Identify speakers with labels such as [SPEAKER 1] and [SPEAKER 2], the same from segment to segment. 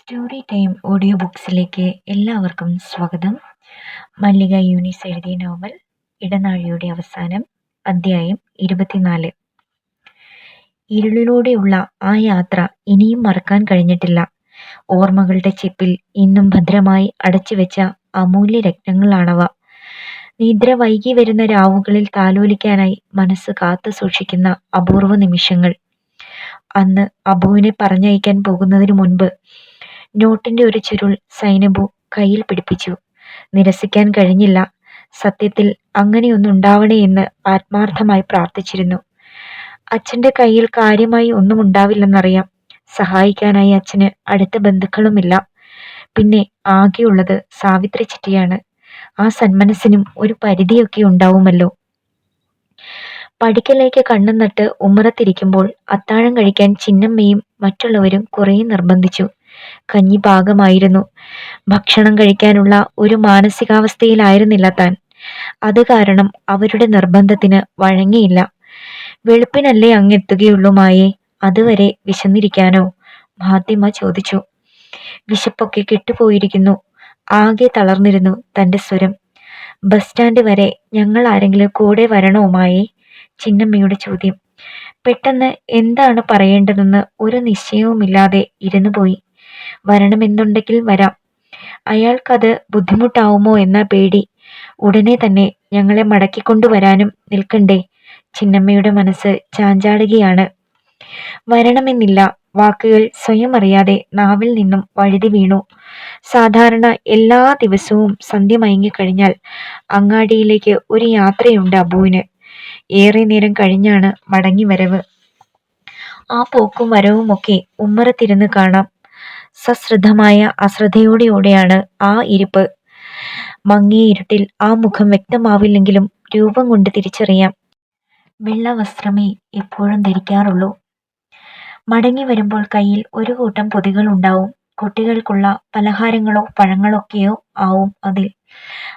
[SPEAKER 1] Story time audio ബുക്സിലേക്ക് എല്ലാവർക്കും സ്വാഗതം. മല്ലിക യൂനിസ് എഴുതിയ നോവൽ ഇടനാഴിയുടെ അവസാനം അധ്യായം ഇരുപത്തിനാല്. ഇരുളിലൂടെയുള്ള ആ യാത്ര ഇനിയും മറക്കാൻ കഴിഞ്ഞിട്ടില്ല. ഓർമ്മകളുടെ ചിപ്പിൽ ഇന്നും ഭദ്രമായി അടച്ചു വെച്ച അമൂല്യ രത്നങ്ങളാണവ. നിദ്ര വൈകി വരുന്ന രാവുകളിൽ താലോലിക്കാനായി മനസ്സ് കാത്തു സൂക്ഷിക്കുന്ന അപൂർവ നിമിഷങ്ങൾ. അന്ന് അബുവിനെ പറഞ്ഞയക്കാൻ പോകുന്നതിനു മുൻപ് നോട്ടിന്റെ ഒരു ചുരുൾ സൈനബു കയ്യിൽ പിടിപ്പിച്ചു. നിരസിക്കാൻ കഴിഞ്ഞില്ല. സത്യത്തിൽ അങ്ങനെയൊന്നുണ്ടാവണേ എന്ന് ആത്മാർത്ഥമായി പ്രാർത്ഥിച്ചിരുന്നു. അച്ഛന്റെ കയ്യിൽ കാര്യമായി ഒന്നും ഉണ്ടാവില്ലെന്നറിയാം സഹായിക്കാനായി അച്ഛന് അടുത്ത ബന്ധുക്കളുമില്ല. പിന്നെ ആകെയുള്ളത് സാവിത്രി ചിറ്റിയാണ് ആ സന്മനസ്സിനും ഒരു പരിധിയൊക്കെ ഉണ്ടാവുമല്ലോ. പടിക്കലേക്ക് കണ്ണും നട്ട് ഉമ്മറത്തിരിക്കുമ്പോൾ അത്താഴം കഴിക്കാൻ ചിന്നമ്മയും മറ്റുള്ളവരും കുറേ നിർബന്ധിച്ചു. കഞ്ഞി പാകമായിരുന്നു. ഭക്ഷണം കഴിക്കാനുള്ള ഒരു മാനസികാവസ്ഥയിലായിരുന്നില്ല താൻ. അത് കാരണം അവരുടെ നിർബന്ധത്തിന് വഴങ്ങിയില്ല. വെളുപ്പിനല്ലേ അങ്ങെത്തുകയുള്ളൂ മായേ. അതുവരെ വിശന്നിരിക്കാനോ? ഫാത്തിമ ചോദിച്ചു. വിശപ്പൊക്കെ കെട്ടുപോയിരിക്കുന്നു. ആകെ തളർന്നിരുന്നു തന്റെ സ്വരം. ബസ് സ്റ്റാൻഡ് വരെ ഞങ്ങൾ ആരെങ്കിലും കൂടെ വരണോ മായേ? ചിന്നമ്മയുടെ ചോദ്യം. പെട്ടെന്ന് എന്താണ് പറയേണ്ടതെന്ന് ഒരു നിശ്ചയവുമില്ലാതെ ഇരുന്നു പോയി വരണമെന്നുണ്ടെങ്കിൽ വരാം. അയാൾക്കത് ബുദ്ധിമുട്ടാവുമോ എന്ന പേടി. ഉടനെ തന്നെ ഞങ്ങളെ മടക്കിക്കൊണ്ടുവരാനും നിൽക്കണ്ടേ? ചിന്നമ്മയുടെ മനസ്സ് ചാഞ്ചാടുകയാണ്. വരണമെന്നില്ല. വാക്കുകൾ സ്വയം അറിയാതെ നാവിൽ നിന്നും വഴുതി വീണു. സാധാരണ എല്ലാ ദിവസവും സന്ധ്യ മയങ്ങിക്കഴിഞ്ഞാൽ അങ്ങാടിയിലേക്ക് ഒരു യാത്രയുണ്ട് അബുവിന്. ഏറെ നേരം കഴിഞ്ഞാണ് മടങ്ങി വരവ് ആ പോക്കും വരവുമൊക്കെ ഉമ്മറത്തിരുന്ന് കാണാം. സശ്രദ്ധമായ അശ്രദ്ധയോടെയോടെയാണ് ആ ഇരിപ്പ്. മങ്ങിയ ഇരുട്ടിൽ ആ മുഖം വ്യക്തമാവില്ലെങ്കിലും രൂപം കൊണ്ട് തിരിച്ചറിയാം. വെള്ള വസ്ത്രമേ എപ്പോഴും ധരിക്കാറുള്ളൂ. മടങ്ങി വരുമ്പോൾ കയ്യിൽ ഒരു കൂട്ടം പൊതികൾ ഉണ്ടാവും. കുട്ടികൾക്കുള്ള പലഹാരങ്ങളോ പഴങ്ങളൊക്കെയോ ആവും അതിൽ.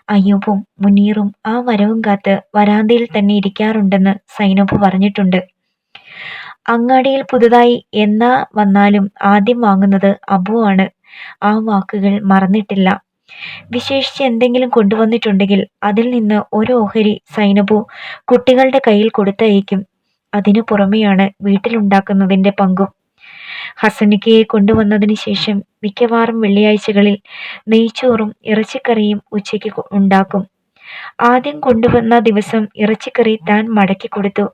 [SPEAKER 1] അയ്യൂബും മുനീറും ആ വരവും കാത്ത് വരാന്തയിൽ തന്നെ ഇരിക്കാറുണ്ടെന്ന് സൈനബ് പറഞ്ഞിട്ടുണ്ട്. അങ്ങാടിയിൽ പുതുതായി എന്നാ വന്നാലും ആദ്യം വാങ്ങുന്നത് അബു ആണ്. ആ വാക്കുകൾ മറന്നിട്ടില്ല. വിശേഷിച്ച് എന്തെങ്കിലും കൊണ്ടുവന്നിട്ടുണ്ടെങ്കിൽ അതിൽ നിന്ന് ഒരു ഓഹരി സൈനബു കുട്ടികളുടെ കയ്യിൽ കൊടുത്തയക്കും. അതിനു പുറമെയാണ് വീട്ടിലുണ്ടാക്കുന്നതിന്റെ പങ്കും. ഹസനിക്കയെ കൊണ്ടുവന്നതിന് ശേഷം മിക്കവാറും വെള്ളിയാഴ്ചകളിൽ നെയ്ച്ചോറും ഇറച്ചിക്കറിയും ഉച്ചയ്ക്ക് ഉണ്ടാക്കും. ആദ്യം കൊണ്ടുവന്ന ദിവസം ഇറച്ചിക്കറി താൻ മടക്കി കൊടുത്തു.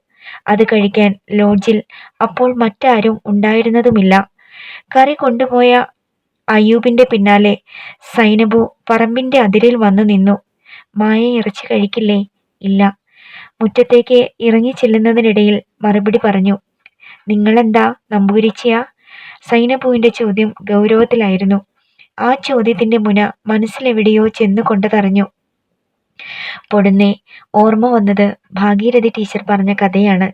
[SPEAKER 1] അത് കഴിക്കാൻ ലോഡ്ജിൽ അപ്പോൾ മറ്റാരും ഉണ്ടായിരുന്നതുമില്ല. കറി കൊണ്ടുപോയ അയ്യൂബിന്റെ പിന്നാലെ സൈനബു പറമ്പിന്റെ അതിരിൽ വന്നു നിന്നു. മായ ഇറച്ചി കഴിക്കില്ലേ? ഇല്ല. മുറ്റത്തേക്ക് ഇറങ്ങി ചെല്ലുന്നതിനിടയിൽ മറുപടി പറഞ്ഞു നിങ്ങളെന്താ നമ്പൂരിച്ചയാ സൈനബുവിന്റെ ചോദ്യം ഗൗരവത്തിലായിരുന്നു. ആ ചോദ്യത്തിന്റെ മുന മനസ്സിലെവിടെയോ ചെന്നു കൊണ്ടതറിഞ്ഞു പൊടുന്നേ ഓർമ്മ വന്നത് ഭാഗീരഥി ടീച്ചർ പറഞ്ഞ കഥയാണ്.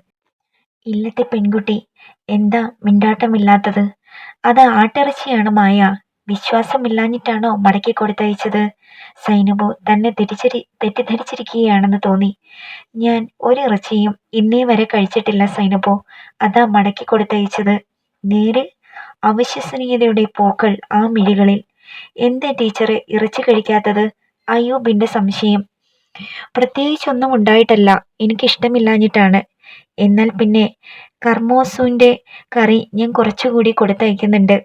[SPEAKER 1] ഇല്ലത്തെ പെൺകുട്ടി എന്താ മിണ്ടാട്ടമില്ലാത്തത്? അത് ആട്ടിറച്ചിയാണ് മായ. വിശ്വാസമില്ലാഞ്ഞിട്ടാണോ മടക്കി കൊടുത്തയച്ചത്? സൈനബു തന്നെ തെറ്റിച്ചരി തെറ്റിദ്ധരിച്ചിരിക്കുകയാണെന്ന് തോന്നി. ഞാൻ ഒരിറച്ചിയും ഇന്നേ വരെ കഴിച്ചിട്ടില്ല സൈനബു. അതാ മടക്കി കൊടുത്തയച്ചത്. നേരെ അവിശ്വസനീയതയുടെ പൂക്കൾ ആ മിഴികളിൽ. എന്തേ ടീച്ചറെ ഇറച്ചി കഴിക്കാത്തത്? അയ്യൂബിന്റെ സംശയം. പ്രത്യേകിച്ചൊന്നും ഉണ്ടായിട്ടല്ല. എനിക്കിഷ്ടമില്ലാഞ്ഞിട്ടാണ്. എന്നാൽ പിന്നെ കർമോസുവിന്റെ കറി ഞാൻ കുറച്ചുകൂടി കൊടുത്തയക്കുന്നുണ്ട്.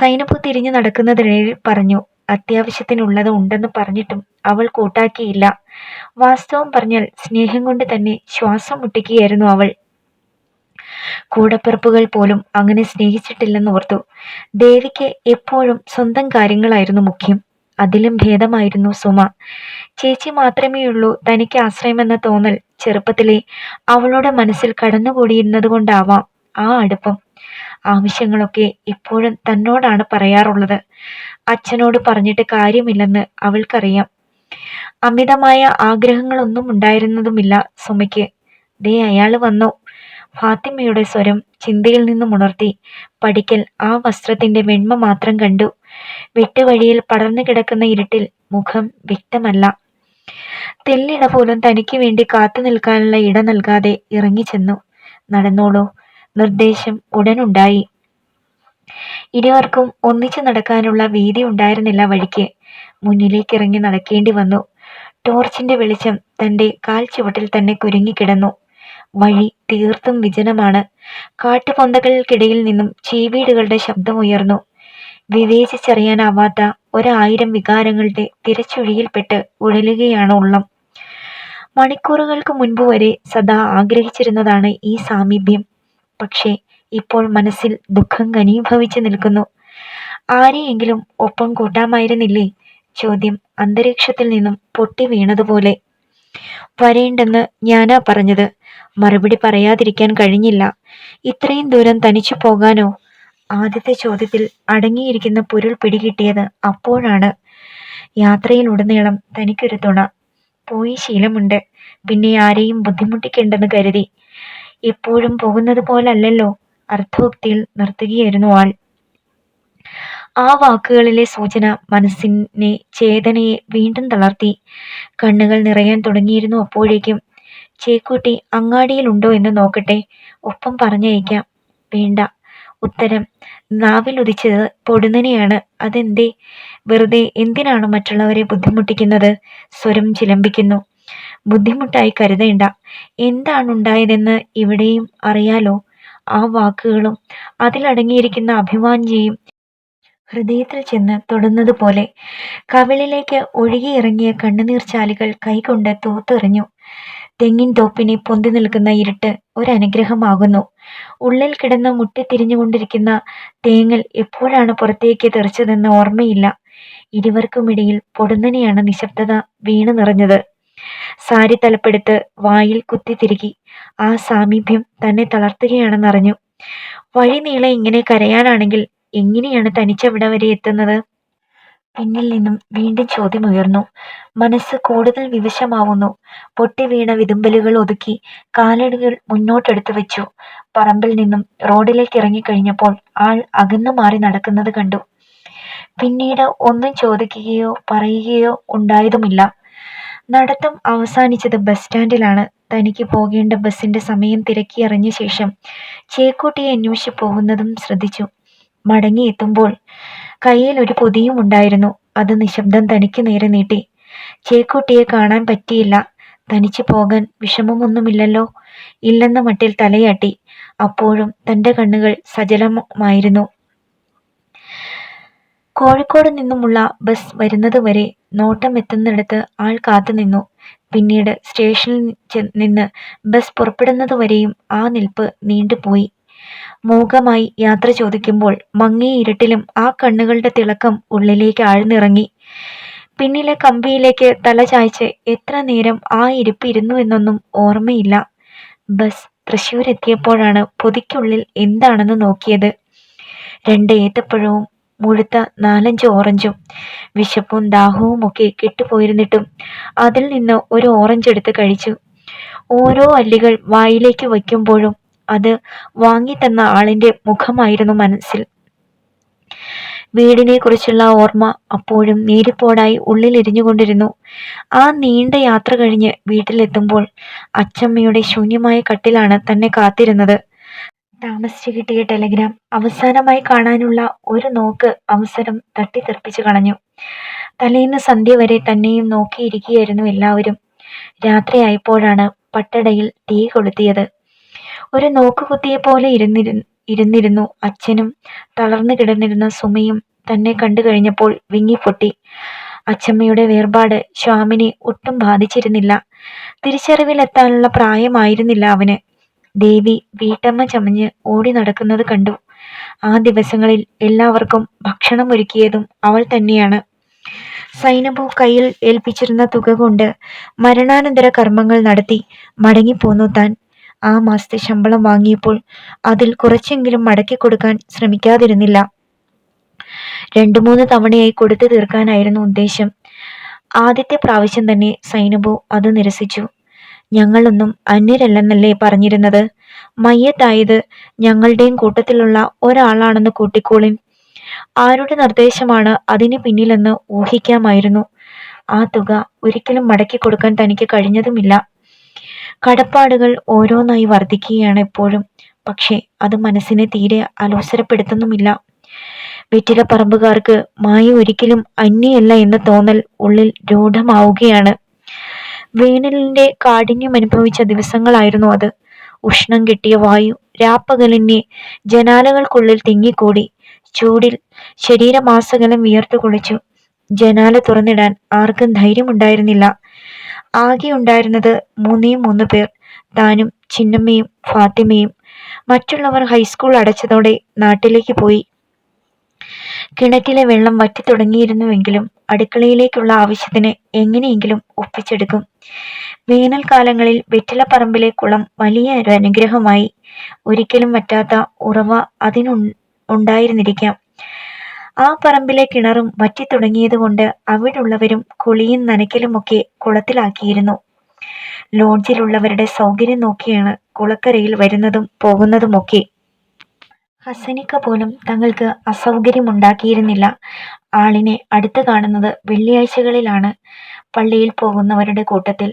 [SPEAKER 1] സൈനപ്പു തിരിഞ്ഞു നടക്കുന്നതിനിടയിൽ പറഞ്ഞു അത്യാവശ്യത്തിനുള്ളത് ഉണ്ടെന്ന് പറഞ്ഞിട്ടും അവൾ കൂട്ടാക്കിയില്ല. വാസ്തവം പറഞ്ഞാൽ സ്നേഹം കൊണ്ട് തന്നെ ശ്വാസം മുട്ടിക്കുകയായിരുന്നു അവൾ. കൂടപ്പിറപ്പുകൾ പോലും അങ്ങനെ സ്നേഹിച്ചിട്ടില്ലെന്ന് ഓർത്തു. ദേവിക്ക് എപ്പോഴും സ്വന്തം കാര്യങ്ങളായിരുന്നു മുഖ്യം. അതിലും ഭേദമായിരുന്നു സുമ. ചേച്ചി മാത്രമേയുള്ളൂ തനിക്ക് ആശ്രയമെന്ന തോന്നൽ ചെറുപ്പത്തിലെ അവളുടെ മനസ്സിൽ കടന്നുകൂടിയിരുന്നത് കൊണ്ടാവാം ആ അടുപ്പം. ആവശ്യങ്ങളൊക്കെ ഇപ്പോഴും തന്നോടാണ് പറയാറുള്ളത്. അച്ഛനോട് പറഞ്ഞിട്ട് കാര്യമില്ലെന്ന് അവൾക്കറിയാം. അമിതമായ ആഗ്രഹങ്ങളൊന്നും ഉണ്ടായിരുന്നതുമില്ല സുമയ്ക്ക്. ദേ അയാൾ വന്നു. ഫാത്തിമയുടെ സ്വരം ചിന്തയിൽ നിന്നും ഉണർത്തി. പഠിക്കൽ ആ വസ്ത്രത്തിന്റെ വെണ്മ മാത്രം കണ്ടു. വെട്ടുവഴിയിൽ പടർന്നു കിടക്കുന്ന ഇരുട്ടിൽ മുഖം വ്യക്തമല്ല. തെല്ലിട പോലും തനിക്ക് വേണ്ടി കാത്തു നിൽക്കാനുള്ള ഇട നൽകാതെ ഇറങ്ങിച്ചെന്നു നടന്നോളൂ. നിർദ്ദേശം ഉടനുണ്ടായി. ഇരുവർക്കും ഒന്നിച്ചു നടക്കാനുള്ള വീതി ഉണ്ടായിരുന്നില്ല വഴിക്ക്. മുന്നിലേക്ക് ഇറങ്ങി നടക്കേണ്ടി വന്നു. ടോർച്ചിന്റെ വെളിച്ചം തന്റെ കാൽ ചുവട്ടിൽ തന്നെ കുരുങ്ങിക്കിടന്നു വഴി തീർത്തും വിജനമാണ്. കാട്ടുപൊന്തകൾക്കിടയിൽ നിന്നും ചീവീടുകളുടെ ശബ്ദമുയർന്നു വിവേചിച്ചറിയാനാവാത്ത ഒരായിരം വികാരങ്ങളുടെ തിരച്ചുഴിയിൽപ്പെട്ട് ഉഴലുകയാണ് ഉള്ളം. മണിക്കൂറുകൾക്ക് മുൻപ് വരെ സദാ ആഗ്രഹിച്ചിരുന്നതാണ് ഈ സാമീപ്യം. പക്ഷേ ഇപ്പോൾ മനസ്സിൽ ദുഃഖം ഘനീഭവിച്ചു നിൽക്കുന്നു. ആരെയെങ്കിലും ഒപ്പം കൂട്ടാമായിരുന്നില്ലേ? ചോദ്യം അന്തരീക്ഷത്തിൽ നിന്നും പൊട്ടി വീണതുപോലെ. വരേണ്ടെന്ന് ഞാനാ പറഞ്ഞത്. മറുപടി പറയാതിരിക്കാൻ കഴിഞ്ഞില്ല. ഇത്രയും ദൂരം തനിച്ചു പോകാനോ? ആദ്യത്തെ ചോദ്യത്തിൽ അടങ്ങിയിരിക്കുന്ന പൊരുൾ പിടികിട്ടിയത് അപ്പോഴാണ്. യാത്രയിലുടനീളം തനിക്കൊരു തുണ. പോയി ശീലമുണ്ട്. പിന്നെ ആരെയും ബുദ്ധിമുട്ടിക്കേണ്ടെന്ന് കരുതി. എപ്പോഴും പോകുന്നത് പോലല്ലല്ലോ. അർത്ഥോക്തിയിൽ നിർത്തുകയായിരുന്നു ആൾ. ആ വാക്കുകളിലെ സൂചന മനസ്സിനെ ചേതനയെ വീണ്ടും തളർത്തി. കണ്ണുകൾ നിറയാൻ തുടങ്ങിയിരുന്നു അപ്പോഴേക്കും. ചേക്കൂട്ടി അങ്ങാടിയിലുണ്ടോ എന്ന് നോക്കട്ടെ. ഒപ്പം പറഞ്ഞയക്കാം. വേണ്ട. ഉത്തരം. നാവിൽ ഉദിച്ചത് പൊടുന്നനെയാണ്. അതെന്തേ? വെറുതെ എന്തിനാണ് മറ്റുള്ളവരെ ബുദ്ധിമുട്ടിക്കുന്നത്? സ്വരം ചിലമ്പിക്കുന്നു. ബുദ്ധിമുട്ടായി കരുതേണ്ട. എന്താണുണ്ടായതെന്ന് ഇവിടെയും അറിയാലോ? ആ വാക്കുകളും അതിലടങ്ങിയിരിക്കുന്ന അഭിമാനിയെയും ഹൃദയത്തിൽ ചെന്ന് തൊടുന്നതുപോലെ കവിളിലേക്ക് ഒഴുകിയിറങ്ങിയ കണ്ണുനീർ ചാലുകൾ കൈകൊണ്ട് തൂത്തെറിഞ്ഞു. തെങ്ങിൻ തോപ്പിനെ പൊന്തി നിൽക്കുന്ന ഇരുട്ട് ഒരനുഗ്രഹമാകുന്നു. ഉള്ളിൽ കിടന്ന് മുട്ടിത്തിരിഞ്ഞുകൊണ്ടിരിക്കുന്ന തേങ്ങൽ എപ്പോഴാണ് പുറത്തേക്ക് തെറിച്ചതെന്ന് ഓർമ്മയില്ല. ഇരുവർക്കുമിടയിൽ പൊടുന്നനെയാണ് നിശബ്ദത വീണു നിറഞ്ഞത്. സാരി തലപ്പെടുത്ത് വായിൽ കുത്തി കുത്തിത്തിരുകി ആ സാമീപ്യം തന്നെ തളർത്തുകയാണെന്നറിഞ്ഞു. വഴി നീളെ ഇങ്ങനെ കരയാനാണെങ്കിൽ എങ്ങനെയാണ് തനിച്ചവിടെ വരെ എത്തുന്നത്? പിന്നിൽ നിന്നും വീണ്ടും ചോദ്യമുയർന്നു മനസ്സ് കൂടുതൽ വിവശമാവുന്നു. പൊട്ടി വീണ വിതുമ്പലുകൾ ഒതുക്കി കാലടികൾ മുന്നോട്ടെടുത്തു വെച്ചു. പറമ്പിൽ നിന്നും റോഡിലേക്ക് ഇറങ്ങിക്കഴിഞ്ഞപ്പോൾ ആൾ അകന്നു മാറി നടക്കുന്നത് കണ്ടു. പിന്നീട് ഒന്നും ചോദിക്കുകയോ പറയുകയോ ഉണ്ടായതുമില്ല. നടത്തം അവസാനിച്ചത് ബസ് സ്റ്റാൻഡിലാണ്. തനിക്ക് പോകേണ്ട ബസ്സിന്റെ സമയം തിരക്കിയറിഞ്ഞ ശേഷം ചേക്കൂട്ടിയെ അന്വേഷിച്ച് പോകുന്നതും ശ്രദ്ധിച്ചു. മടങ്ങിയെത്തുമ്പോൾ കയ്യിൽ ഒരു പൊതിയും ഉണ്ടായിരുന്നു. അത് നിശബ്ദം തനിക്ക് നേരെ നീട്ടി. ചേക്കുട്ടിയെ കാണാൻ പറ്റിയില്ല. തനിച്ചു പോകാൻ വിഷമമൊന്നുമില്ലല്ലോ. ഇല്ലെന്ന മട്ടിൽ തലയാട്ടി. അപ്പോഴും തന്റെ കണ്ണുകൾ സജലമായിരുന്നു. കോഴിക്കോട് നിന്നുമുള്ള ബസ് വരുന്നത് വരെ നോട്ടം എത്തുന്നിടത്ത് ആൾ കാത്തു നിന്നു. പിന്നീട് സ്റ്റേഷനിൽ നിന്ന് ബസ് പുറപ്പെടുന്നതുവരെയും ആ നിൽപ്പ് നീണ്ടുപോയി. മൂകമായി യാത്ര ചോദിക്കുമ്പോൾ മങ്ങിയ ഇരുട്ടിലും ആ കണ്ണുകളുടെ തിളക്കം ഉള്ളിലേക്ക് ആഴ്ന്നിറങ്ങി. പിന്നിലെ കമ്പിയിലേക്ക് തല ചായ്ച്ച് എത്ര നേരം ആ ഇരിപ്പ് ഇരുന്നുവെന്നൊന്നും ഓർമ്മയില്ല. ബസ് തൃശ്ശൂർ എത്തിയപ്പോഴാണ് പൊതിക്കുള്ളിൽ എന്താണെന്ന് നോക്കിയത്. രണ്ട് ഏത്തപ്പഴവും മുഴുത്ത നാലഞ്ച് ഓറഞ്ചും വിശപ്പും ദാഹവും ഒക്കെ കെട്ടുപോയിരുന്നിട്ടും അതിൽ നിന്ന് ഒരു ഓറഞ്ച് എടുത്ത് കഴിച്ചു. ഓരോ അല്ലികൾ വായിലേക്ക് വയ്ക്കുമ്പോഴും അത് വാങ്ങിത്തന്ന ആളിന്റെ മുഖമായിരുന്നു മനസ്സിൽ. വീടിനെ കുറിച്ചുള്ള ഓർമ്മ അപ്പോഴും നേരിപ്പോടായി ഉള്ളിലെരിഞ്ഞുകൊണ്ടിരുന്നു. ആ നീണ്ട യാത്ര കഴിഞ്ഞ് വീട്ടിലെത്തുമ്പോൾ അച്ചമ്മയുടെ ശൂന്യമായ കട്ടിലാണ് തന്നെ കാത്തിരുന്നത്. താമസിച്ചു കിട്ടിയ ടെലഗ്രാം അവസാനമായി കാണാനുള്ള ഒരു നോക്ക് അവസരം തട്ടിത്തെറിപ്പിച്ചു കളഞ്ഞു. തലേന്ന് സന്ധ്യ വരെ തന്നെയും നോക്കിയിരിക്കുകയായിരുന്നു എല്ലാവരും. രാത്രിയായപ്പോഴാണ് പട്ടടയിൽ തീ കൊളുത്തിയത്. ഒരു നോക്കുകുത്തിയെ പോലെ ഇരുന്നിരു ഇരുന്നിരുന്നു അച്ഛനും. തളർന്നു കിടന്നിരുന്ന സുമയും തന്നെ കണ്ടു കഴിഞ്ഞപ്പോൾ വിങ്ങിപ്പൊട്ടി. അച്ഛമ്മയുടെ വേർപാട് ശ്യാമിനെ ഒട്ടും ബാധിച്ചിരുന്നില്ല. തിരിച്ചറിവിലെത്താനുള്ള പ്രായമായിരുന്നില്ല അവന്. ദേവി വീട്ടമ്മ ചമഞ്ഞ് ഓടി നടക്കുന്നത് കണ്ടു. ആ ദിവസങ്ങളിൽ എല്ലാവർക്കും ഭക്ഷണം ഒരുക്കിയതും അവൾ തന്നെയാണ്. സൈനബു കയ്യിൽ ഏൽപ്പിച്ചിരുന്ന തുക കൊണ്ട് മരണാനന്തര കർമ്മങ്ങൾ നടത്തി മടങ്ങിപ്പോന്നു താൻ. ആ മാസത്തെ ശമ്പളം വാങ്ങിയപ്പോൾ അതിൽ കുറച്ചെങ്കിലും മടക്കി കൊടുക്കാൻ ശ്രമിക്കാതിരുന്നില്ല. രണ്ടു മൂന്ന് തവണയായി കൊടുത്തു തീർക്കാനായിരുന്നു ഉദ്ദേശം. ആദ്യത്തെ പ്രാവശ്യം തന്നെ സൈനബു അത് നിരസിച്ചു. ഞങ്ങളൊന്നും അന്യരല്ലെന്നല്ലേ പറഞ്ഞിരുന്നത്? മയ്യത്തായത് ഞങ്ങളുടെയും കൂട്ടത്തിലുള്ള ഒരാളാണെന്ന് കൂട്ടിക്കോളിൻ. ആരുടെ നിർദ്ദേശമാണ് അതിന് പിന്നിലെന്ന് ഊഹിക്കാമായിരുന്നു. ആ തുക ഒരിക്കലും മടക്കി കൊടുക്കാൻ തനിക്ക് കഴിഞ്ഞതുമില്ല. കടപ്പാടുകൾ ഓരോന്നായി വർദ്ധിക്കുകയാണ് എപ്പോഴും. പക്ഷേ അത് മനസ്സിനെ തീരെ അലോസരപ്പെടുത്തുന്നുമില്ല. വെറ്റിലപ്പറമ്പുകാർക്ക് മായ ഒരിക്കലും അന്യയല്ല എന്ന തോന്നൽ ഉള്ളിൽ രൂഢമാവുകയാണ്. വേനലിന്റെ കാഠിന്യം അനുഭവിച്ച ദിവസങ്ങളായിരുന്നു അത്. ഉഷ്ണം കിട്ടിയ വായു രാപ്പകലിനെ ജനാലകൾക്കുള്ളിൽ തിങ്ങിക്കൂടി. ചൂടിൽ ശരീരമാസകലം വിയർത്തു കുളിച്ചു. ജനാല തുറന്നിടാൻ ആർക്കും ധൈര്യമുണ്ടായിരുന്നില്ല. ആകെ ഉണ്ടായിരുന്നത് മൂന്നേ മൂന്ന് പേർ. താനും ചിന്നമ്മയും ഫാത്തിമയും മറ്റുള്ളവർ ഹൈസ്കൂൾ അടച്ചതോടെ നാട്ടിലേക്ക് പോയി. കിണറ്റിലെ വെള്ളം വറ്റി തുടങ്ങിയിരുന്നുവെങ്കിലും അടുക്കളയിലേക്കുള്ള ആവശ്യത്തിന് എങ്ങനെയെങ്കിലും ഒപ്പിച്ചെടുക്കും. വേനൽക്കാലങ്ങളിൽ വെറ്റിലപ്പറമ്പിലെ കുളം വലിയ ഒരു അനുഗ്രഹമായി. ഒരിക്കലും വറ്റാത്ത ഉറവ അതിനു ഉണ്ടായിരുന്നിരിക്കാം. ആ പറമ്പിലെ കിണറും വറ്റിത്തുടങ്ങിയതുകൊണ്ട് അവിടുള്ളവരും കുളിയും നനയ്ക്കലുമൊക്കെ കുളത്തിലാക്കിയിരുന്നു. ലോഡ്ജിലുള്ളവരുടെ സൗകര്യം നോക്കിയാണ് കുളക്കരയിൽ വരുന്നതും പോകുന്നതുമൊക്കെ. ഹസനിക്ക പോലും തങ്ങൾക്ക് അസൗകര്യമുണ്ടാക്കിയിരുന്നില്ല. ആളിനെ അടുത്ത് കാണുന്നത് വെള്ളിയാഴ്ചകളിലാണ്. പള്ളിയിൽ പോകുന്നവരുടെ കൂട്ടത്തിൽ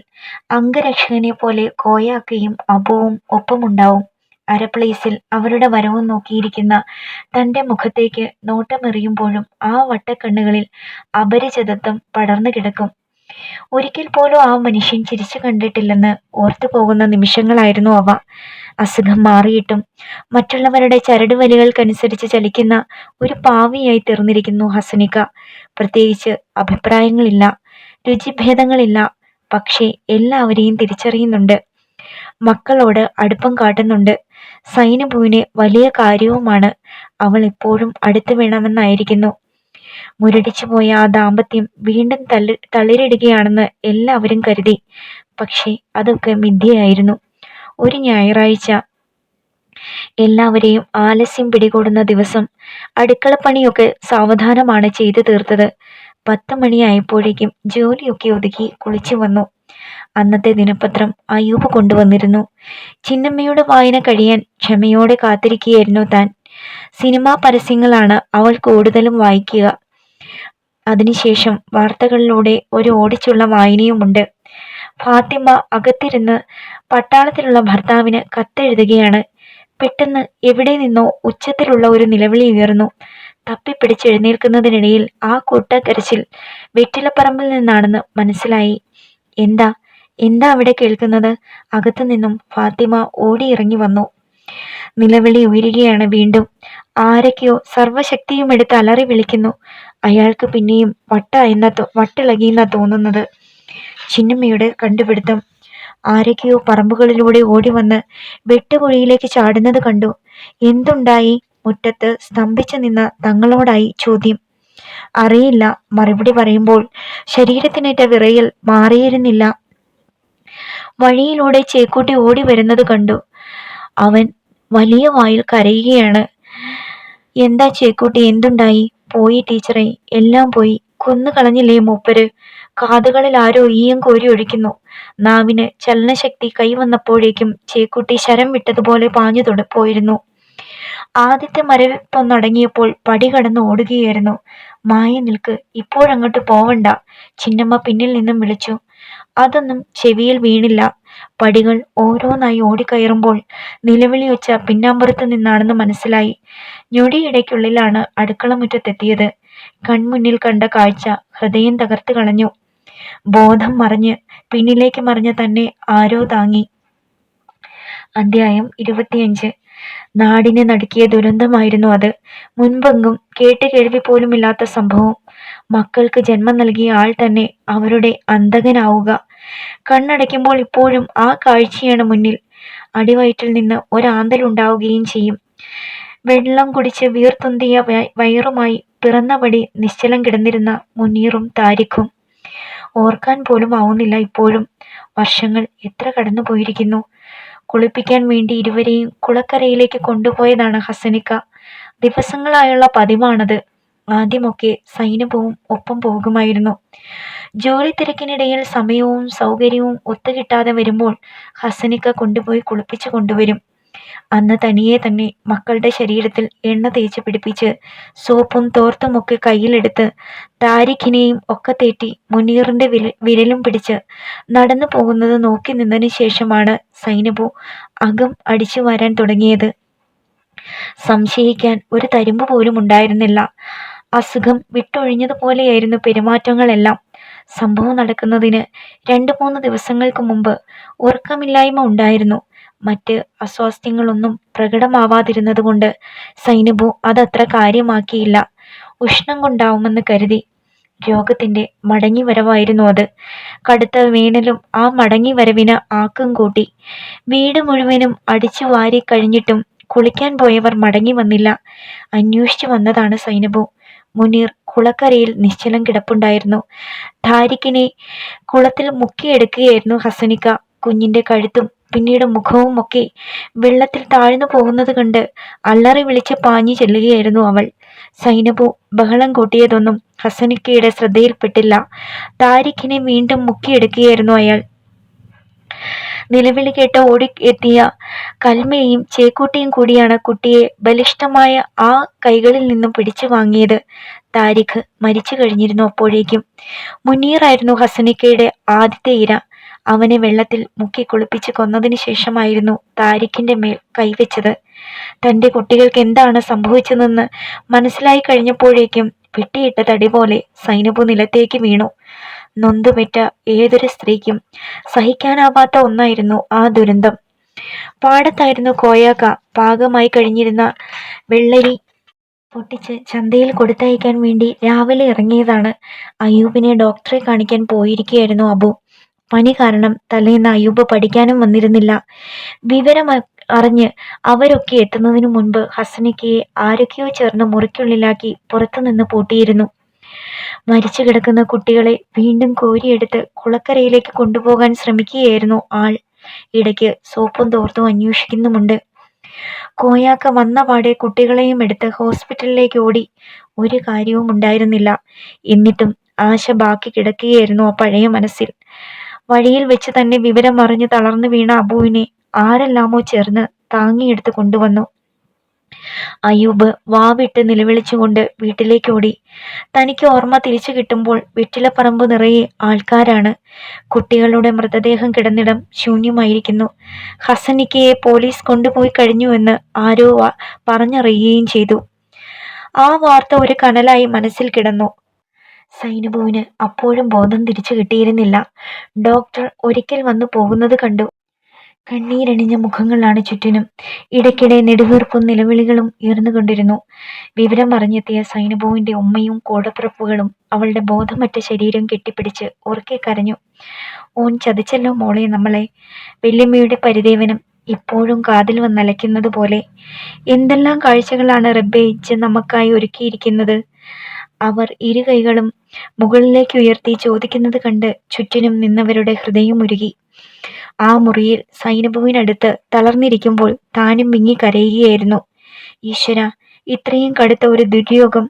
[SPEAKER 1] അംഗരക്ഷകനെ പോലെ കോയാക്കയും അബുവും ഒപ്പമുണ്ടാവും. അരപ്ലേസിൽ അവരുടെ വരവും നോക്കിയിരിക്കുന്ന തന്റെ മുഖത്തേക്ക് നോട്ടമെറിയുമ്പോഴും ആ വട്ടക്കണ്ണുകളിൽ അപരിചിതത്വം പടർന്നു കിടക്കും. ഒരിക്കൽ പോലും ആ മനുഷ്യൻ ചിരിച്ചു കണ്ടിട്ടില്ലെന്ന് ഓർത്തു പോകുന്ന നിമിഷങ്ങളായിരുന്നു അവ. അസുഖം മാറിയിട്ടും മറ്റുള്ളവരുടെ ചരടുവലികൾക്കനുസരിച്ച് ചലിക്കുന്ന ഒരു പാവിയായി തീർന്നിരിക്കുന്നു ഹസനിക. പ്രത്യേകിച്ച് അഭിപ്രായങ്ങളില്ല രുചിഭേദങ്ങളില്ല പക്ഷേ എല്ലാവരെയും തിരിച്ചറിയുന്നുണ്ട്. മക്കളോട് അടുപ്പം കാട്ടുന്നുണ്ട്. സൈനബുവിന് വലിയ കാര്യവുമാണ് അവൾ എപ്പോഴും അടുത്തു വേണമെന്നായിരിക്കുന്നു. മുരടിച്ചുപോയ ആ ദാമ്പത്യം വീണ്ടും തള്ളി തളിരിടുകയാണെന്ന് എല്ലാവരും കരുതി. പക്ഷേ അതൊക്കെ മിഥ്യയായിരുന്നു. ഒരു ഞായറാഴ്ച എല്ലാവരെയും ആലസ്യം പിടികൂടുന്ന ദിവസം അടുക്കളപ്പണിയൊക്കെ സാവധാനമാണ് ചെയ്തു തീർത്തത്. പത്ത് മണിയായപ്പോഴേക്കും ജോലിയൊക്കെ ഒതുക്കി കുളിച്ചു വന്നു. അന്നത്തെ ദിനപത്രം അയ്യൂബ് കൊണ്ടുവന്നിരുന്നു. ചിന്നമ്മയുടെ വായന കഴിയാൻ ക്ഷമയോടെ കാത്തിരിക്കുകയായിരുന്നു താൻ. സിനിമാ പരസ്യങ്ങളാണ് അവൾ കൂടുതലും വായിക്കുക. അതിനുശേഷം വാർത്തകളിലൂടെ ഒരു ഓടിച്ചുള്ള വായനയുമുണ്ട്. ഫാത്തിമ അകത്തിരുന്ന് പട്ടാളത്തിലുള്ള ഭർത്താവിന് കത്തെഴുതുകയാണ്. പെട്ടെന്ന് എവിടെ നിന്നോ ഉച്ചത്തിലുള്ള ഒരു നിലവിളി ഉയർന്നു. തപ്പിപ്പിടിച്ചെഴുന്നേൽക്കുന്നതിനിടയിൽ ആ കൂട്ടക്കരച്ചിൽ വെറ്റിലപ്പറമ്പിൽ നിന്നാണെന്ന് മനസ്സിലായി. എന്താ? എന്താ അവിടെ കേൾക്കുന്നത്? അകത്തു നിന്നും ഫാത്തിമ ഓടിയിറങ്ങി വന്നു. നിലവിളി ഉയരുകയാണ് വീണ്ടും. ആരൊക്കെയോ സർവശക്തിയും എടുത്ത് അലറി വിളിക്കുന്നു. അയാൾക്ക് പിന്നെയും വട്ട എന്ന വട്ടിളകിയെന്ന തോന്നുന്നത്. ചിന്നമ്മയുടെ കണ്ടുപിടുത്തം. ആരൊക്കെയോ പറമ്പുകളിലൂടെ ഓടി വന്ന് വെട്ടുകുഴിയിലേക്ക് ചാടുന്നത് കണ്ടു. എന്തുണ്ടായി? മുറ്റത്ത് സ്തംഭിച്ചു നിന്ന തങ്ങളോടായി ചോദ്യം. അറിയില്ല. മറുപടി പറയുമ്പോൾ ശരീരത്തിനേറ്റ വിറയൽ മാറിയിരുന്നില്ല. വഴിയിലൂടെ ചേക്കൂട്ടി ഓടി വരുന്നത് കണ്ടു. അവൻ വലിയ വായിൽ കരയുകയാണ്. എന്താ ചേക്കൂട്ടി എന്തുണ്ടായി? പോയി ടീച്ചറെ എല്ലാം പോയി. കൊന്നു കളഞ്ഞില്ലേ മൂപ്പര്? കാതുകളിൽ ആരോ ഈയം കോരി ഒഴിക്കുന്നു. നാവിന് ചലനശക്തി കൈവന്നപ്പോഴേക്കും ചേക്കുട്ടി ശരം വിട്ടതുപോലെ പാഞ്ഞു തുട പോയിരുന്നു. ആദ്യത്തെ മരവിപ്പൊന്നടങ്ങിയപ്പോൾ പടി കടന്ന് ഓടുകയായിരുന്നു. മായ നിൽക്ക് ഇപ്പോഴങ്ങോട്ട് പോവണ്ട. ചിന്നമ്മ പിന്നിൽ നിന്നും വിളിച്ചു. അതൊന്നും ചെവിയിൽ വീണില്ല. പടികൾ ഓരോന്നായി ഓടിക്കയറുമ്പോൾ നിലവിളി വെച്ച പിന്നാമ്പുറത്ത് നിന്നാണെന്ന് മനസ്സിലായി. ഞൊടിയിടയ്ക്കുള്ളിലാണ് അടുക്കളമുറ്റത്തെത്തിയത്. കൺമുന്നിൽ കണ്ട കാഴ്ച ഹൃദയം തകർത്ത് കളഞ്ഞു. ബോധം മറിഞ്ഞ് പിന്നിലേക്ക് മറിഞ്ഞ തന്നെ ആരോ താങ്ങി. അധ്യായം ഇരുപത്തിയഞ്ച്. നാടിനെ നടുക്കിയ ദുരന്തമായിരുന്നു അത്. മുൻപെങ്കും കേട്ട് കേൾവി പോലുമില്ലാത്ത സംഭവം. മക്കൾക്ക് ജന്മം നൽകിയ ആൾ തന്നെ അവരുടെ അന്തകനാവുക കണ്ണടയ്ക്കുമ്പോൾ ഇപ്പോഴും ആ കാഴ്ചയാണ് മുന്നിൽ. അടിവയറ്റിൽ നിന്ന് ഒരാന്തലുണ്ടാവുകയും ചെയ്യും. വെള്ളം കുടിച്ച് വീർത്തുന്തിയ വയറുമായി പിറന്നപടി നിശ്ചലം കിടന്നിരുന്ന മുനീറും താരിഖും. ഓർക്കാൻ പോലും ആവുന്നില്ല ഇപ്പോഴും. വർഷങ്ങൾ എത്ര കടന്നു പോയിരിക്കുന്നു കുളിപ്പിക്കാൻ വേണ്ടി ഇരുവരെയും കുളക്കരയിലേക്ക് കൊണ്ടുപോയതാണ് ഹസനിക്ക. ദിവസങ്ങളായുള്ള പതിവാണത്. ആദ്യമൊക്കെ സൈന്യവും ഒപ്പം പോകുമായിരുന്നു. ജോലി തിരക്കിനിടയിൽ സമയവും സൗകര്യവും ഒത്തുകിട്ടാതെ വരുമ്പോൾ ഹസനിക്ക കൊണ്ടുപോയി കുളിപ്പിച്ചു കൊണ്ടുവരും. അന്ന് തനിയെ തന്നെ മക്കളുടെ ശരീരത്തിൽ എണ്ണ തേച്ച് പിടിപ്പിച്ച് സോപ്പും തോർത്തുമൊക്കെ കയ്യിലെടുത്ത് താരിഖിനെയും ഒക്കെ തേറ്റി മുനീറിന്റെ വിരലും പിടിച്ച് നടന്നു പോകുന്നത് നോക്കി നിന്നതിന് ശേഷമാണ് സൈനബു അകം അടിച്ചു വരാൻ തുടങ്ങിയത്. സംശയിക്കാൻ ഒരു തരുമ്പ് പോലും ഉണ്ടായിരുന്നില്ല. അസുഖം വിട്ടൊഴിഞ്ഞതുപോലെയായിരുന്നു പെരുമാറ്റങ്ങളെല്ലാം. സംഭവം നടക്കുന്നതിന് രണ്ട് മൂന്ന് ദിവസങ്ങൾക്ക് മുമ്പ് ഉറക്കമില്ലായ്മ ഉണ്ടായിരുന്നു. മറ്റ് അസ്വാസ്ഥ്യങ്ങളൊന്നും പ്രകടമാവാതിരുന്നത് കൊണ്ട് സൈനബു അതത്ര കാര്യമാക്കിയില്ല. ഉഷ്ണം കൊണ്ടാവുമെന്ന് കരുതി രോഗത്തിന്റെ മടങ്ങിവരവായിരുന്നു അത്. കടുത്ത വേനലും ആ മടങ്ങിവരവിന് ആക്കം കൂട്ടി. വീട് മുഴുവനും അടിച്ചു വാരി കഴിഞ്ഞിട്ടും കുളിക്കാൻ പോയവർ മടങ്ങി വന്നില്ല. അന്വേഷിച്ചു വന്നതാണ് സൈനബു. മുനീർ കുളക്കരയിൽ നിശ്ചലം കിടപ്പുണ്ടായിരുന്നു. ധാരിക്കിനെ കുളത്തിൽ മുക്കിയെടുക്കുകയായിരുന്നു ഹസനിക്ക. കുഞ്ഞിന്റെ കഴുത്തും പിന്നീട് മുഖവും ഒക്കെ വെള്ളത്തിൽ താഴ്ന്നു പോകുന്നത് കണ്ട് അല്ലറി വിളിച്ച് പാഞ്ഞു ചെല്ലുകയായിരുന്നു അവൾ. സൈനബു ബഹളം കൂട്ടിയതൊന്നും ഹസനിക്കയുടെ ശ്രദ്ധയിൽപ്പെട്ടില്ല. താരിഖിനെ വീണ്ടും മുക്കിയെടുക്കുകയായിരുന്നു അയാൾ. നിലവിളി കേട്ട് ഓടി എത്തിയ കൽമയും ചേക്കൂട്ടിയും കൂടിയാണ് കുട്ടിയെ ബലിഷ്ഠമായ ആ കൈകളിൽ നിന്നും പിടിച്ചു വാങ്ങിയത്. താരിഖ് മരിച്ചു കഴിഞ്ഞിരുന്നു അപ്പോഴേക്കും. മുനീറായിരുന്നു ഹസനിക്കയുടെ ആദ്യത്തെ ഇര. അവനെ വെള്ളത്തിൽ മുക്കി കുളിപ്പിച്ച് കൊന്നതിന് ശേഷമായിരുന്നു താരിഖിന്റെ മേൽ കൈവച്ചത്. തന്റെ കുട്ടികൾക്ക് എന്താണ് സംഭവിച്ചതെന്ന് മനസ്സിലായി കഴിഞ്ഞപ്പോഴേക്കും വെട്ടിയിട്ട തടി പോലെ സൈനബു നിലത്തേക്ക് വീണു. നൊന്തുപെറ്റ ഏതൊരു സ്ത്രീക്കും സഹിക്കാനാവാത്ത ഒന്നായിരുന്നു ആ ദുരന്തം. പാടത്തായിരുന്നു കോയാക്ക. പാകമായി കഴിഞ്ഞിരുന്ന വെള്ളരി പൊട്ടിച്ച് ചന്തയിൽ കൊടുത്തയക്കാൻ വേണ്ടി രാവിലെ ഇറങ്ങിയതാണ്. അയ്യൂബിനെ ഡോക്ടറെ കാണിക്കാൻ പോയിരിക്കുകയായിരുന്നു അബു. പനി കാരണം തലേന്ന് അയ്യൂബ് പഠിക്കാനും വന്നിരുന്നില്ല. വിവരം അറിഞ്ഞ് അവരൊക്കെ എത്തുന്നതിനു മുൻപ് ഹസനിക്കയെ ആരൊക്കെയോ ചേർന്ന് മുറിക്കുള്ളിലാക്കി പുറത്തുനിന്ന് പൂട്ടിയിരുന്നു. മരിച്ചു കിടക്കുന്ന കുട്ടികളെ വീണ്ടും കോരിയെടുത്ത് കുളക്കരയിലേക്ക് കൊണ്ടുപോകാൻ ശ്രമിക്കുകയായിരുന്നു ആൾ. ഇടയ്ക്ക് സോപ്പും തോർത്തും അന്വേഷിക്കുന്നുമുണ്ട്. കോയാക്ക വന്ന പാടെ കുട്ടികളെയും എടുത്ത് ഹോസ്പിറ്റലിലേക്ക് ഓടി. ഒരു കാര്യവും ഉണ്ടായിരുന്നില്ല എന്നിട്ടും ആശ ബാക്കി കിടക്കുകയായിരുന്നു ആ പഴയ മനസ്സിൽ. വഴിയിൽ വെച്ച് തന്നെ വിവരം അറിഞ്ഞ് തളർന്നു വീണ അബുവിനെ ആരെല്ലാമോ ചേർന്ന് താങ്ങിയെടുത്ത് കൊണ്ടുവന്നു. അയ്യൂബ് വാവിട്ട് നിലവിളിച്ചുകൊണ്ട് വീട്ടിലേക്ക് ഓടി. തനിക്ക് ഓർമ്മ തിരിച്ചു കിട്ടുമ്പോൾ വെറ്റിലപ്പറമ്പ് നിറയെ ആൾക്കാരാണ്. കുട്ടികളുടെ മൃതദേഹം കിടന്നിടം ശൂന്യമായിരിക്കുന്നു. ഹസനിക്കയെ പോലീസ് കൊണ്ടുപോയി കഴിഞ്ഞുവെന്ന് ആരോ പറഞ്ഞറിയുകയും ചെയ്തു. ആ വാർത്ത ഒരു കനലായി മനസ്സിൽ കിടന്നു. സൈനബുവിന് അപ്പോഴും ബോധം തിരിച്ചു കിട്ടിയിരുന്നില്ല. ഡോക്ടർ ഒരിക്കൽ വന്നു പോകുന്നത് കണ്ടു. കണ്ണീരണിഞ്ഞ മുഖങ്ങളാണ് ചുറ്റിനും. ഇടയ്ക്കിടെ നെടുവീർപ്പും നിലവിളികളും ഉയർന്നുകൊണ്ടിരുന്നു വിവരം അറിഞ്ഞെത്തിയ സൈനുബുവിന്റെ ഉമ്മയും കൂടപ്പിറപ്പുകളും അവളുടെ ബോധമറ്റ ശരീരം കെട്ടിപ്പിടിച്ച് ഉറക്കെ കരഞ്ഞു. ഓൻ ചതിച്ചല്ലോ മോളെ നമ്മളെ. വെല്ലുമ്മയുടെ പരിദേവനം ഇപ്പോഴും കാതിൽ വന്നലയ്ക്കുന്നത് പോലെ എന്തെല്ലാം കാഴ്ചകളാണ് റബ്ബെ ഇച്ച് നമുക്കായി ഒരുക്കിയിരിക്കുന്നത്? അവർ ഇരു കൈകളും മുകളിലേക്ക് ഉയർത്തി ചോദിക്കുന്നത് കണ്ട് ചുറ്റിനും നിന്നവരുടെ ഹൃദയം ഉരുകി. ആ മുറിയിൽ സൈനബുവിനടുത്ത് തളർന്നിരിക്കുമ്പോൾ താനും വിങ്ങി കരയുകയായിരുന്നു. ഈശ്വര ഇത്രയും കടുത്ത ഒരു ദുര്യോഗം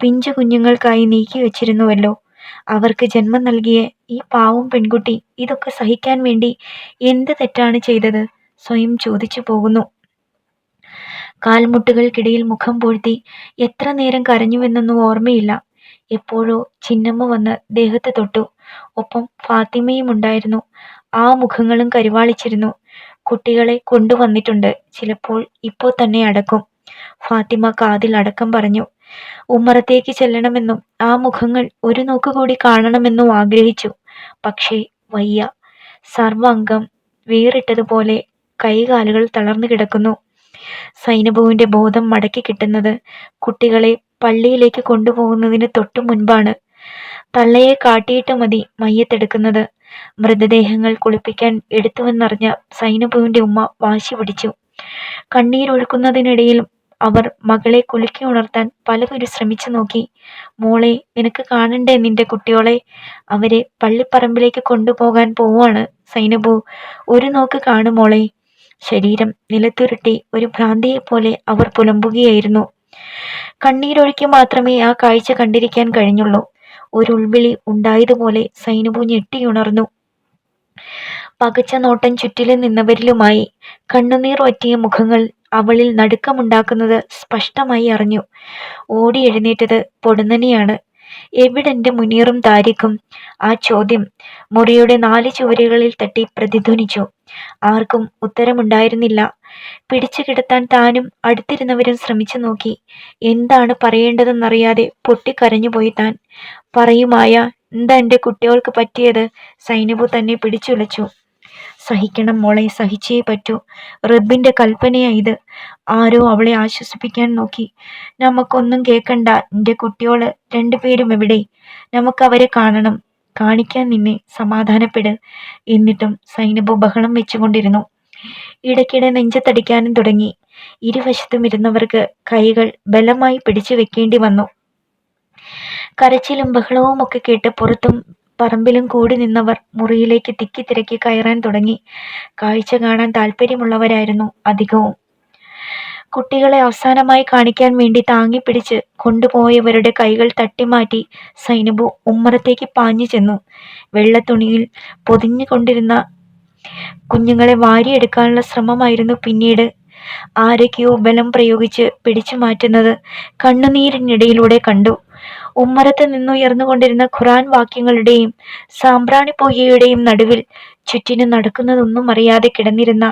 [SPEAKER 1] പിഞ്ചു കുഞ്ഞുങ്ങൾക്കായി നീക്കി വെച്ചിരുന്നുവല്ലോ. അവർക്ക് ജന്മം നൽകിയ ഈ പാവം പെൺകുട്ടി ഇതൊക്കെ സഹിക്കാൻ വേണ്ടി എന്ത് തെറ്റാണ് ചെയ്തത്? സ്വയം ചോദിച്ചു പോകുന്നു. കാൽമുട്ടുകൾക്കിടയിൽ മുഖം പൂഴ്ത്തി എത്ര നേരം കരഞ്ഞുവെന്നൊന്നും ഓർമ്മയില്ല. എപ്പോഴോ ചിന്നമ്മ വന്ന് ദേഹത്ത് തൊട്ടു. ഒപ്പം ഫാത്തിമയും ഉണ്ടായിരുന്നു. ആ മുഖങ്ങളും കരിവാളിച്ചിരുന്നു. കുട്ടികളെ കൊണ്ടുവന്നിട്ടുണ്ട്. ചിലപ്പോൾ ഇപ്പോൾ തന്നെ അടക്കും. ഫാത്തിമ കാതിൽ അടക്കം പറഞ്ഞു. ഉമ്മറത്തേക്ക് ചെല്ലണമെന്നും ആ മുഖങ്ങൾ ഒരു നോക്കുകൂടി കാണണമെന്നും ആഗ്രഹിച്ചു. പക്ഷേ വയ്യ. സർവംഗം വേറിട്ടതുപോലെ കൈകാലുകൾ തളർന്നു കിടക്കുന്നു. സൈനബുവിന്റെ ബോധം മടക്കി കിട്ടുന്നത് കുട്ടികളെ പള്ളിയിലേക്ക് കൊണ്ടുപോകുന്നതിന് തൊട്ടു മുൻപാണ്. തള്ളയെ കാട്ടിയിട്ട് മതി മയ്യത്തെടുക്കുന്നത്. മൃതദേഹങ്ങൾ കുളിപ്പിക്കാൻ എടുത്തുവെന്നറിഞ്ഞ സൈനബുവിന്റെ ഉമ്മ വാശി പിടിച്ചു. കണ്ണീരൊഴുക്കുന്നതിനിടയിലും അവർ മകളെ കുലുക്കി ഉണർത്താൻ പലവരും ശ്രമിച്ചു നോക്കി. മോളെ നിനക്ക് കാണണ്ടേ നിന്റെ കുട്ടിയോളെ അവരെ പള്ളിപ്പറമ്പിലേക്ക് കൊണ്ടുപോകാൻ പോവാണ് സൈനബു ഒരു നോക്ക് കാണു മോളെ. ശരീരം നിലത്തുരുട്ടി ഒരു ഭ്രാന്തിയെ പോലെ അവർ പുലമ്പുകയായിരുന്നു. കണ്ണീരൊഴുക്കി മാത്രമേ ആ കാഴ്ച കണ്ടിരിക്കാൻ കഴിഞ്ഞുള്ളൂ. ഒരു ഉൾവിളി ഉണ്ടായതുപോലെ സൈനുപു ഞെട്ടിയുണർന്നു. പകച്ച നോട്ടം ചുറ്റിലും നിന്നവരിലുമായി കണ്ണുനീർ ഒറ്റിയ മുഖങ്ങൾ അവളിൽ നടുക്കമുണ്ടാക്കുന്നത് സ്പഷ്ടമായി അറിഞ്ഞു. ഓടി എഴുന്നേറ്റത് പൊടുന്നനെയാണ്. എവിടെന്റെ മുനീറും താരിഖും ആ ചോദ്യം മുറിയുടെ നാല് ചുവരുകളിൽ തട്ടി പ്രതിധ്വനിച്ചു. ആർക്കും ഉത്തരമുണ്ടായിരുന്നില്ല. പിടിച്ചു കിടത്താൻ താനും അടുത്തിരുന്നവരും ശ്രമിച്ചു നോക്കി. എന്താണ് പറയേണ്ടതെന്നറിയാതെ പൊട്ടിക്കരഞ്ഞുപോയി താൻ. പറയുമായ എന്താ എന്റെ കുട്ടികൾക്ക് പറ്റിയത്? സൈനബു തന്നെ പിടിച്ചുലച്ചു. സഹിക്കണം മോളെ സഹിച്ചേ പറ്റൂ. റബ്ബിന്റെ കൽപ്പനയാണ് ഇത്. ആരോ അവളെ ആശ്വസിപ്പിക്കാൻ നോക്കി. നമുക്കൊന്നും കേൾക്കണ്ട എന്റെ കുട്ടിയോൾ രണ്ടുപേരും എവിടെ? നമുക്ക് അവരെ കാണണം. കാണിക്കാൻ നിന്നെ സമാധാനപ്പെട് എന്നിട്ടും സൈനബ് ബഹളം വെച്ചുകൊണ്ടിരുന്നു. ഇടയ്ക്കിടെ നെഞ്ചത്തടിക്കാനും തുടങ്ങി. ഇരുവശത്തും ഇരുന്നവർക്ക് കൈകൾ ബലമായി പിടിച്ചു വെക്കേണ്ടി വന്നു. കരച്ചിലും ബഹളവും ഒക്കെ കേട്ട് പുറത്തും പറമ്പിലും കൂടി നിന്നവർ മുറിയിലേക്ക് തിക്കി തിരക്കി കയറാൻ തുടങ്ങി. കാഴ്ച കാണാൻ താല്പര്യമുള്ളവരായിരുന്നു അധികവും. കുട്ടികളെ അവസാനമായി കാണിക്കാൻ വേണ്ടി താങ്ങി പിടിച്ച് കൊണ്ടുപോയവരുടെ കൈകൾ തട്ടിമാറ്റി സൈനബു ഉമ്മറത്തേക്ക് പാഞ്ഞു ചെന്നു. വെള്ളത്തുണിയിൽ പൊതിഞ്ഞു കൊണ്ടിരുന്ന കുഞ്ഞുങ്ങളെ വാരിയെടുക്കാനുള്ള ശ്രമമായിരുന്നു പിന്നീട്. ആരൊക്കെയോ ബലം പ്രയോഗിച്ച് പിടിച്ചു മാറ്റുന്നത് കണ്ണുനീരിനിടയിലൂടെ കണ്ടു. ഉമ്മറത്ത് നിന്നുയർന്നുകൊണ്ടിരുന്ന ഖുറാൻ വാക്യങ്ങളുടെയും സാമ്പ്രാണിപ്പുകയുടെയും നടുവിൽ ചുറ്റിനു നടക്കുന്നതൊന്നും അറിയാതെ കിടന്നിരുന്ന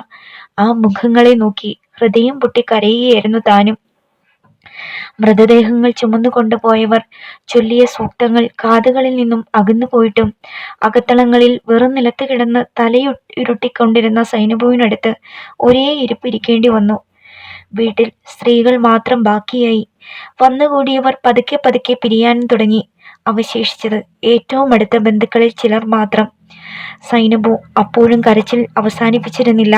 [SPEAKER 1] ആ മുഖങ്ങളെ നോക്കി ഹൃദയം പൊട്ടി കരയുകയായിരുന്നു താനും. മൃതദേഹങ്ങൾ ചുമന്നു കൊണ്ടുപോയവർ ചൊല്ലിയ സൂക്തങ്ങൾ കാതുകളിൽ നിന്നും അകന്നു പോയിട്ടും അകത്തളങ്ങളിൽ വെറും നിലത്ത് കിടന്ന് തലയുരുട്ടിക്കൊണ്ടിരുന്ന സൈനബുവിനടുത്ത് ഒരേ ഇരിപ്പിരിക്കേണ്ടി വന്നു. വീട്ടിൽ സ്ത്രീകൾ മാത്രം ബാക്കിയായി. വന്നുകൂടിയവർ പതുക്കെ പതുക്കെ പിരിയാനും തുടങ്ങി. അവശേഷിച്ചത് ഏറ്റവും അടുത്ത ബന്ധുക്കളിൽ ചിലർ മാത്രം. സൈനബു അപ്പോഴും കരച്ചിൽ അവസാനിപ്പിച്ചിരുന്നില്ല.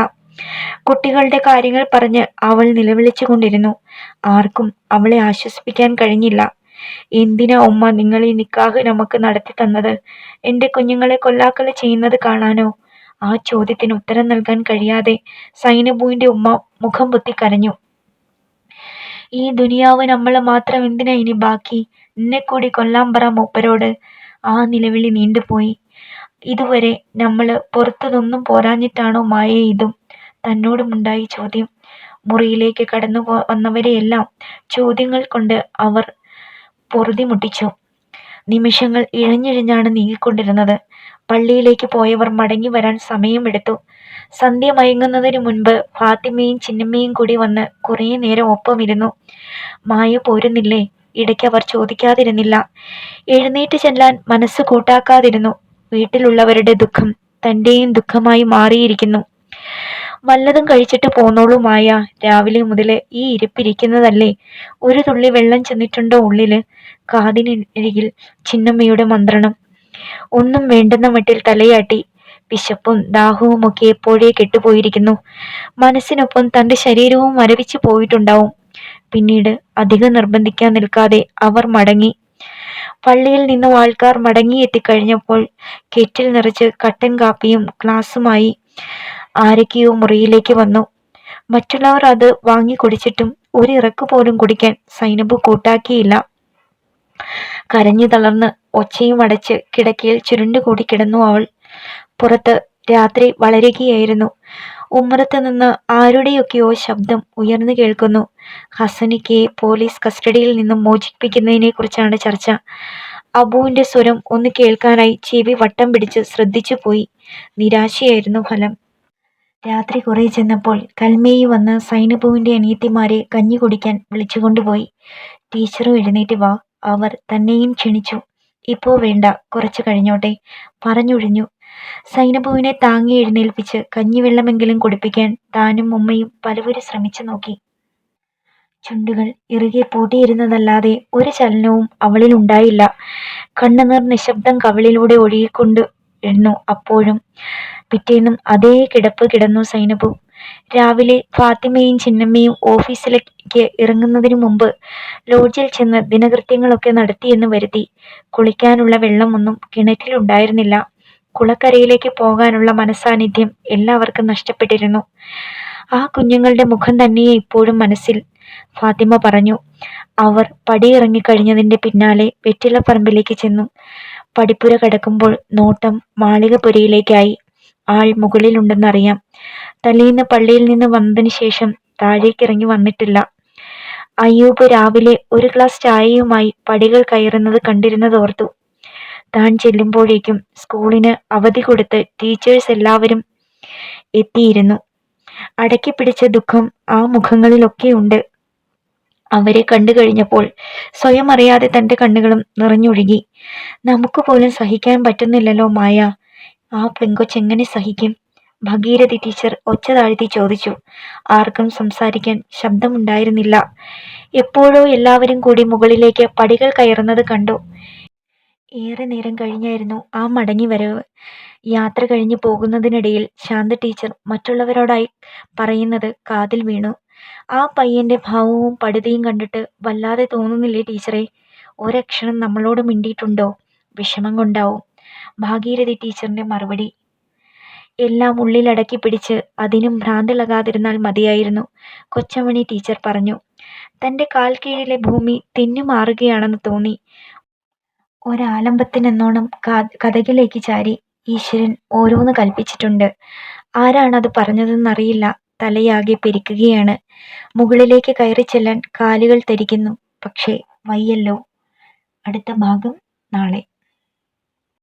[SPEAKER 1] കുട്ടികളുടെ കാര്യങ്ങൾ പറഞ്ഞ് അവൾ നിലവിളിച്ചു കൊണ്ടിരുന്നു ആർക്കും അവളെ ആശ്വസിപ്പിക്കാൻ കഴിഞ്ഞില്ല. എന്തിനാ ഉമ്മ നിങ്ങൾ ഈ നിക്കാഹ് നമുക്ക് നടത്തി തന്നത്? എന്റെ കുഞ്ഞുങ്ങളെ കൊല്ലാക്കൽ ചെയ്യുന്നത് കാണാനോ? ആ ചോദ്യത്തിന് ഉത്തരം നൽകാൻ കഴിയാതെ സൈനബുവിന്റെ ഉമ്മ മുഖം പൊത്തി കരഞ്ഞു. ഈ ദുനിയാവ് നമ്മൾ മാത്രം എന്തിനാ ഇനി ബാക്കി? നിന്നെ കൂടി കൊല്ലാൻ പറ മൂപ്പരോട്. ആ നിലവിളി നീണ്ടുപോയി. ഇതുവരെ നമ്മൾ പുറത്തുനിന്നും പോരാഞ്ഞിട്ടാണോ മായ ഇതും? തന്നോടുമുണ്ടായി ചോദ്യം. മുറിയിലേക്ക് കടന്നു വന്നവരെയെല്ലാം ചോദ്യങ്ങൾ കൊണ്ട് അവർ പൊറുതി മുട്ടിച്ചു. നിമിഷങ്ങൾ ഇഴഞ്ഞിഴഞ്ഞാണ് നീങ്ങിക്കൊണ്ടിരുന്നത്. പള്ളിയിലേക്ക് പോയവർ മടങ്ങി വരാൻ സമയമെടുത്തു. സന്ധ്യ മയങ്ങുന്നതിന് മുൻപ് ഫാത്തിമയും ചിന്നമ്മയും കൂടി വന്ന് കുറേ നേരം ഒപ്പമിരുന്നു. മായ പോരുന്നില്ലേ? ഇടയ്ക്ക് അവർ ചോദിക്കാതിരുന്നില്ല. എഴുന്നേറ്റ് ചെല്ലാൻ മനസ്സ് കൂട്ടാക്കാതിരുന്നു. വീട്ടിലുള്ളവരുടെ ദുഃഖം തന്റെയും ദുഃഖമായി മാറിയിരിക്കുന്നു. വല്ലതും കഴിച്ചിട്ട് പോന്നോളൂ മായ. രാവിലെ മുതൽ ഈ ഇരിപ്പിരിക്കുന്നതല്ലേ? ഒരു തുള്ളി വെള്ളം ചെന്നിട്ടുണ്ടോ ഉള്ളിൽ? കാതിനരികിൽ ചിന്നമ്മയുടെ മന്ത്രണം. ഒന്നും വേണ്ടെന്ന മട്ടിൽ തലയാട്ടി വിശപ്പും ദാഹവും ഒക്കെ എപ്പോഴേ കെട്ടുപോയിരിക്കുന്നു. മനസ്സിനൊപ്പം തന്റെ ശരീരവും മരവിച്ചു പോയിട്ടുണ്ടാവും. പിന്നീട് അധികം നിർബന്ധിക്കാൻ നിൽക്കാതെ അവർ മടങ്ങി. പള്ളിയിൽ നിന്നും ആൾക്കാർ മടങ്ങിയെത്തിക്കഴിഞ്ഞപ്പോൾ കെറ്റിൽ നിറച്ച് കട്ടൻ കാപ്പിയും ഗ്ലാസുമായി ആരൊക്കെയോ മുറിയിലേക്ക് വന്നു. മറ്റുള്ളവർ അത് വാങ്ങി കുടിച്ചിട്ടും ഒരു ഇറക്ക് പോലും കുടിക്കാൻ സൈനബ് കൂട്ടാക്കിയില്ല. കരഞ്ഞു തളർന്ന് ഒച്ചയും അടച്ച് കിടക്കയിൽ ചുരുണ്ടുകൂടി കിടന്നു അവൾ. പുറത്ത് രാത്രി വളരുകയായിരുന്നു. ഉമ്മറത്ത് നിന്ന് ആരുടെയൊക്കെയോ ശബ്ദം ഉയർന്നു കേൾക്കുന്നു. ഹസനിക്കെ പോലീസ് കസ്റ്റഡിയിൽ നിന്നും മോചിപ്പിക്കുന്നതിനെ കുറിച്ചാണ് ചർച്ച. അബുവിന്റെ സ്വരം ഒന്ന് കേൾക്കാനായി ചെവി വട്ടം പിടിച്ച് ശ്രദ്ധിച്ചു പോയി. നിരാശയായിരുന്നു ഫലം. രാത്രി കുറേ ചെന്നപ്പോൾ കൽമേയി വന്ന് സൈനബുവിന്റെ അനിയത്തിമാരെ കഞ്ഞി കുടിക്കാൻ വിളിച്ചുകൊണ്ടുപോയി. ടീച്ചറും എഴുന്നേറ്റ് വാ. അവർ തന്നെയും ക്ഷണിച്ചു. ഇപ്പോൾ വേണ്ട കുറച്ചു കഴിഞ്ഞോട്ടെ. പറഞ്ഞൊഴിഞ്ഞു. സൈനബുവിനെ താങ്ങി എഴുന്നേൽപ്പിച്ച് കഞ്ഞിവെള്ളമെങ്കിലും കുടിപ്പിക്കാൻ താനും ഉമ്മയും പലവരും ശ്രമിച്ചു നോക്കി. ചുണ്ടുകൾ ഇറുകെ പൂട്ടിയിരുന്നതല്ലാതെ ഒരു ചലനവും അവളിൽ ഉണ്ടായില്ല. കണ്ണുനീർ നിശബ്ദം കവളിലൂടെ ഒഴുകിക്കൊണ്ട് ഇരുന്നു അപ്പോഴും പിറ്റേന്നും അതേ കിടപ്പ് കിടന്നു സൈനബു. രാവിലെ ഫാത്തിമയും ചിന്നമ്മയും ഓഫീസിലേക്ക് ഇറങ്ങുന്നതിനു മുമ്പ് ലോഡ്ജിൽ ചെന്ന് ദിനകൃത്യങ്ങളൊക്കെ നടത്തിയെന്ന് വരുത്തി കുളിക്കാനുള്ള വെള്ളമൊന്നും കിണറ്റിലുണ്ടായിരുന്നില്ല. കുളക്കരയിലേക്ക് പോകാനുള്ള മനസാന്നിധ്യം എല്ലാവർക്കും നഷ്ടപ്പെട്ടിരുന്നു. ആ കുഞ്ഞുങ്ങളുടെ മുഖം തന്നെയേ ഇപ്പോഴും മനസ്സിൽ. ഫാത്തിമ പറഞ്ഞു അവർ പടിയിറങ്ങിക്കഴിഞ്ഞതിന്റെ പിന്നാലെ വെറ്റിലപ്പറമ്പിലേക്ക് ചെന്നു. പടിപ്പുര കടക്കുമ്പോൾ നോട്ടം മാളികപ്പുരയിലേക്കായി. ആൾ മുകളിലുണ്ടെന്നറിയാം. തലേന്ന് പള്ളിയിൽ നിന്ന് വന്നതിന് ശേഷം താഴേക്കിറങ്ങി വന്നിട്ടില്ല. അയ്യൂബ് രാവിലെ ഒരു ഗ്ലാസ് ചായയുമായി പടികൾ കയറുന്നത് കണ്ടിരുന്നതോർത്തു താൻ ചെല്ലുമ്പോഴേക്കും സ്കൂളിന് അവധി കൊടുത്ത് ടീച്ചേഴ്സ് എല്ലാവരും എത്തിയിരുന്നു. അടക്കി പിടിച്ച ദുഃഖം ആ മുഖങ്ങളിലൊക്കെയുണ്ട് അവരെ കണ്ടു കഴിഞ്ഞപ്പോൾ സ്വയം അറിയാതെ തന്റെ കണ്ണുകളും നിറഞ്ഞൊഴുകി. നമുക്ക് പോലും സഹിക്കാൻ പറ്റുന്നില്ലല്ലോ മായ. ആ പെങ്കൊച്ചെങ്ങനെ സഹിക്കും? ഭഗീരഥി ടീച്ചർ ഒച്ച താഴ്ത്തി ചോദിച്ചു. ആർക്കും സംസാരിക്കാൻ ശബ്ദമുണ്ടായിരുന്നില്ല. എപ്പോഴോ എല്ലാവരും കൂടി മുകളിലേക്ക് പടികൾ കയറുന്നത് കണ്ടു. ഏറെ നേരം കഴിഞ്ഞായിരുന്നു ആ മടങ്ങി വരവ്. യാത്ര കഴിഞ്ഞു പോകുന്നതിനിടയിൽ ശാന്ത ടീച്ചർ മറ്റുള്ളവരോടായി പറയുന്നത് കാതിൽ വീണു. ആ പയ്യന്റെ ഭാവവും പടുതിയും കണ്ടിട്ട് വല്ലാതെ തോന്നുന്നില്ലേ ടീച്ചറെ? ഒരക്ഷരം നമ്മളോട് മിണ്ടിയിട്ടുണ്ടോ? വിഷമം കൊണ്ടാവും. ഭാഗീരഥി ടീച്ചറിന്റെ മറുപടി. എല്ലാം ഉള്ളിലടക്കി പിടിച്ച് അതിനും ഭ്രാന്തിളകാതിരുന്നാൽ മതിയായിരുന്നു കൊച്ചമണി ടീച്ചർ പറഞ്ഞു. തന്റെ കാൽ കീഴിലെ ഭൂമി തെന്നുമാറുകയാണെന്ന് തോന്നി. ഒരാലംബത്തിനെന്നോണം കഥകിലേക്ക് ചാരി ഈശ്വരൻ ഓരോന്ന് കൽപ്പിച്ചിട്ടുണ്ട്. ആരാണത് പറഞ്ഞതെന്നറിയില്ല. തലയാകെ പെരിക്കുകയാണ്. മുകളിലേക്ക് കയറി ചെല്ലാൻ കാലുകൾ തരിക്കുന്നു. പക്ഷേ വയ്യല്ലോ. അടുത്ത ഭാഗം നാളെ.